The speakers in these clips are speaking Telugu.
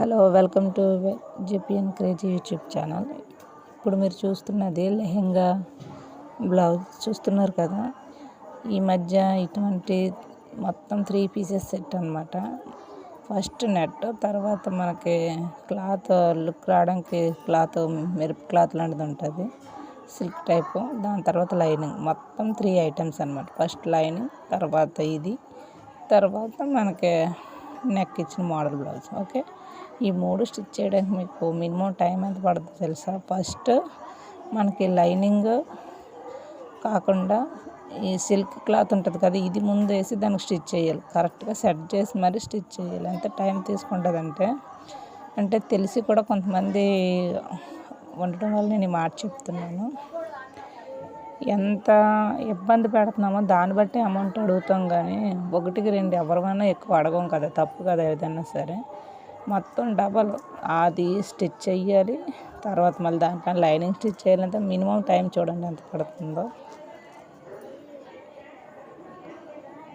Hello welcome to JPN crazy YouTube channel. ఇప్పుడు మీరు చూస్తున్నది లెహెంగా బ్లౌజ్. చూస్తున్నారు కదా ఈ మధ్య ఇటువంటి మొత్తం త్రీ పీసెస్ సెట్ అనమాట ఫస్ట్ నెట్ తర్వాత మనకి క్లాత్ లుక్ రావడానికి క్లాత్ మెరుపు క్లాత్ లాంటిది ఉంటుంది సిల్క్ టైపు. దాని తర్వాత లైనింగ్ మొత్తం త్రీ ఐటమ్స్ అనమాట ఫస్ట్ లైనింగ్ తర్వాత ఇది తర్వాత మనకి నెక్ ఇచ్చిన మోడల్ బ్లౌజ్. ఓకే? ఈ మూడు స్టిచ్ చేయడానికి మీకు మినిమం టైం ఎంత పడుతుంది తెలుసా? ఫస్ట్ మనకి లైనింగ్ కాకుండా ఈ సిల్క్ క్లాత్ ఉంటుంది కదా ఇది ముందు వేసి దానికి స్టిచ్ చేయాలి. కరెక్ట్గా సెట్ చేసి మరీ స్టిచ్ చేయాలి. ఎంత టైం తీసుకుంటుందంటే అంటే తెలిసి కూడా కొంతమంది ఉండటం వల్ల నేను మాట చెప్తున్నాను. ఎంత ఇబ్బంది పెడుతున్నామో దాన్ని బట్టి అమౌంట్ అడుగుతాం కానీ ఒకటికి రెండు ఎవరిమైనా ఎక్కువ అడగం కదా తప్పు కదా ఏదైనా సరే. మొత్తం డబల్. అది స్టిచ్ చేయాలి తర్వాత మళ్ళీ దానిపైన లైనింగ్ స్టిచ్ చేయాలంటే మినిమం టైం చూడండి ఎంత పడుతుందో.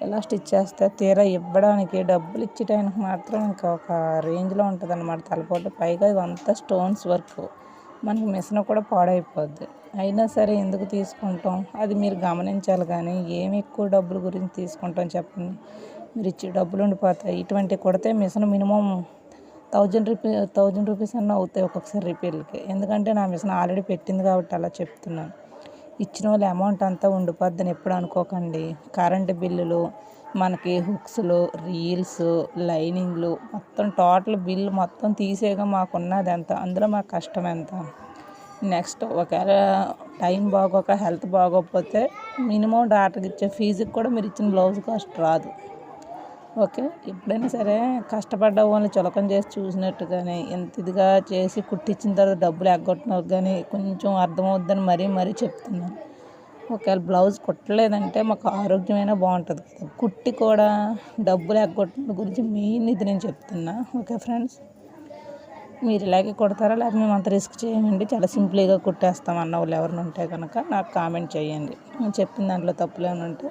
ఎలా స్టిచ్ చేస్తే తీరా ఇవ్వడానికి డబ్బులు ఇచ్చే టైంకి మాత్రం ఇంకా ఒక రేంజ్లో ఉంటుంది అనమాట తలపోటు. పైగా ఇదంతా స్టోన్స్ వర్క్. మనకి మిషన్ కూడా పాడైపోద్ది. అయినా సరే ఎందుకు తీసుకుంటాం? అది మీరు గమనించాలి కానీ ఏమి ఎక్కువ డబ్బుల గురించి తీసుకుంటాం చెప్పండి? మీరు ఇచ్చే డబ్బులు ఉండిపోతాయి. ఇటువంటి కొడితే machine minimum thousand rupee thousand rupees అన్న అవుతాయి ఒక్కొక్కసారి రిపేర్లకి. ఎందుకంటే నా మిషన్ ఆల్రెడీ పెట్టింది కాబట్టి అలా చెప్తున్నాను. ఇచ్చిన వాళ్ళ అమౌంట్ అంతా ఉండిపోద్దని ఎప్పుడు అనుకోకండి. కరెంటు బిల్లులు మనకి హుక్స్లు రీల్స్ లైనింగ్లు మొత్తం టోటల్ బిల్ మొత్తం తీసేగా మాకున్నది ఎంత? అందులో మా కష్టం ఎంత? నెక్స్ట్ ఒకవేళ టైం బాగోక హెల్త్ బాగోకపోతే మినిమం డాక్టర్కి ఇచ్చే ఫీజుకి కూడా మీరు ఇచ్చిన బ్లౌజ్ కాస్ట్ రాదు. ఓకే. ఎప్పుడైనా సరే కష్టపడ్డ వాళ్ళని చులకం చేసి చూసినట్టు కానీ ఎంత ఇదిగా చేసి కుట్టించిన తర్వాత డబ్బులు ఎగ్గొట్టినారు కానీ కొంచెం అర్థమవుద్దని మరీ మరీ చెప్తున్నాను ఒకవేళ బ్లౌజ్ కుట్టలేదంటే మాకు ఆరోగ్యమైన బాగుంటుంది కదా. కుట్టి కూడా డబ్బులు ఎగ్గొట్టిన గురించి మెయిన్ ఇది నేను చెప్తున్నా. Okay friends? మీరు ఇలాగే కుడతారా? లేకపోతే మేము అంత రిస్క్ చేయమండి? చాలా సింపుల్గా కుట్టేస్తాం అన్న వాళ్ళు ఎవరిని ఉంటే కనుక నాకు కామెంట్ చేయండి. నేను చెప్పిన దాంట్లో తప్పులు ఏమైనా ఉంటే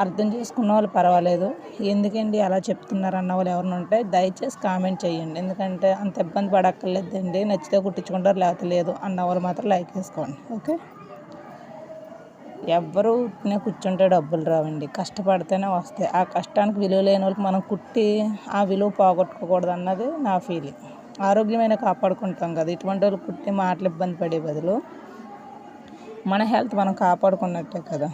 అర్థం చేసుకున్న వాళ్ళు పర్వాలేదు. ఎందుకండి అలా చెప్తున్నారు అన్న వాళ్ళు ఎవరిని ఉంటే దయచేసి కామెంట్ చేయండి. ఎందుకంటే అంత ఇబ్బంది పడక్కర్లేదండి. నచ్చితే కుట్టించుకుంటారు లేకపోతే లేదు అన్న వాళ్ళు మాత్రం లైక్ వేసుకోండి. ఓకే? ఎవ్వరూ ఉట్టినే కూర్చుంటే డబ్బులు రావండి. కష్టపడితేనే వస్తాయి. ఆ కష్టానికి విలువ లేని వాళ్ళకి మనం కుట్టి ఆ విలువ పోగొట్టుకోకూడదు అన్నది నా ఫీలింగ్ ఆరోగ్యమైన కాపాడుకుంటాం కదా. ఇటువంటి వాళ్ళు కుట్టి మాటలు ఇబ్బంది పడే బదులు మన హెల్త్ మనం కాపాడుకున్నట్టే కదా.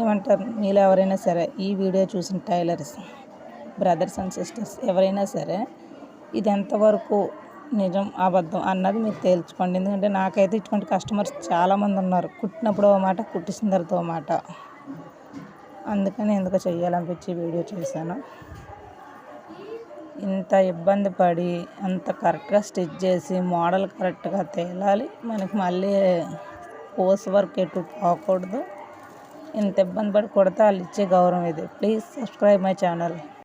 ఏమంటారు? మీలో ఎవరైనా సరే ఈ వీడియో చూసిన టైలర్స్ బ్రదర్స్ అండ్ సిస్టర్స్ ఎవరైనా సరే ఇది ఎంతవరకు నిజం అబద్ధం అన్నది మీరు తేల్చుకోండి. ఎందుకంటే నాకైతే ఇటువంటి కస్టమర్స్ చాలామంది ఉన్నారు. కుట్టినప్పుడు ఓ మాట కుట్టిసిన తర్వాత ఓ మాట. అందుకని ఎందుకు చేయాలనిపించి వీడియో చేశాను. ఇంత ఇబ్బంది పడి అంత కరెక్ట్గా స్టిచ్ చేసి మోడల్ కరెక్ట్గా తేలాలి. మనకి మళ్ళీ పోస్ వర్క్ ఎటు పోకూడదు. ఇంత ఇబ్బంది పడి కొడితే వాళ్ళు ఇచ్చే గౌరవం ఇది. Please subscribe my channel